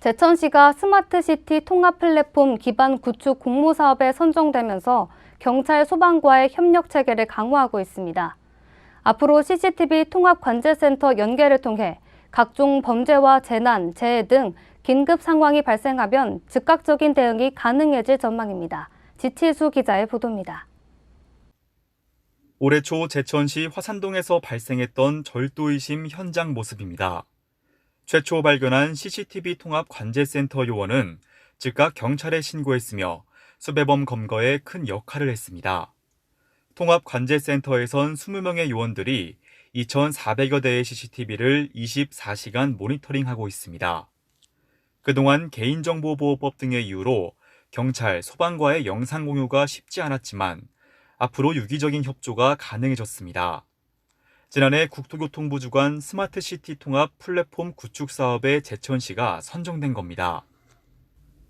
제천시가 스마트시티 통합 플랫폼 기반 구축 공모 사업에 선정되면서 경찰 소방과의 협력 체계를 강화하고 있습니다. 앞으로 CCTV 통합 관제센터 연계를 통해 각종 범죄와 재난, 재해 등 긴급 상황이 발생하면 즉각적인 대응이 가능해질 전망입니다. 지치수 기자의 보도입니다. 올해 초 제천시 화산동에서 발생했던 절도 의심 현장 모습입니다. 최초 발견한 CCTV 통합 관제센터 요원은 즉각 경찰에 신고했으며 수배범 검거에 큰 역할을 했습니다. 통합 관제센터에선 20명의 요원들이 2,400여 대의 CCTV를 24시간 모니터링하고 있습니다. 그동안 개인정보보호법 등의 이유로 경찰, 소방과의 영상 공유가 쉽지 않았지만 앞으로 유기적인 협조가 가능해졌습니다. 지난해 국토교통부 주관 스마트시티 통합 플랫폼 구축 사업에 제천시가 선정된 겁니다.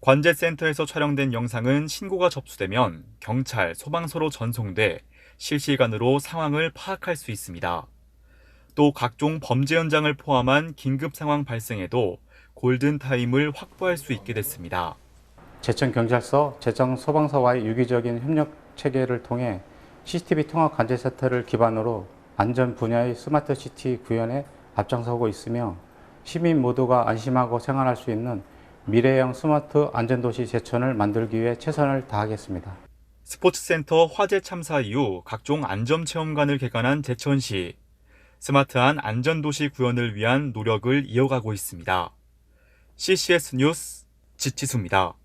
관제센터에서 촬영된 영상은 신고가 접수되면 경찰, 소방서로 전송돼 실시간으로 상황을 파악할 수 있습니다. 또 각종 범죄 현장을 포함한 긴급 상황 발생에도 골든타임을 확보할 수 있게 됐습니다. 제천경찰서, 제천소방서와의 유기적인 협력 체계를 통해 CCTV 통합 관제센터를 기반으로 안전 분야의 스마트 시티 구현에 앞장서고 있으며 시민 모두가 안심하고 생활할 수 있는 미래형 스마트 안전도시 제천을 만들기 위해 최선을 다하겠습니다. 스포츠센터 화재 참사 이후 각종 안전체험관을 개관한 제천시. 스마트한 안전도시 구현을 위한 노력을 이어가고 있습니다. CCS 뉴스 지치수입니다.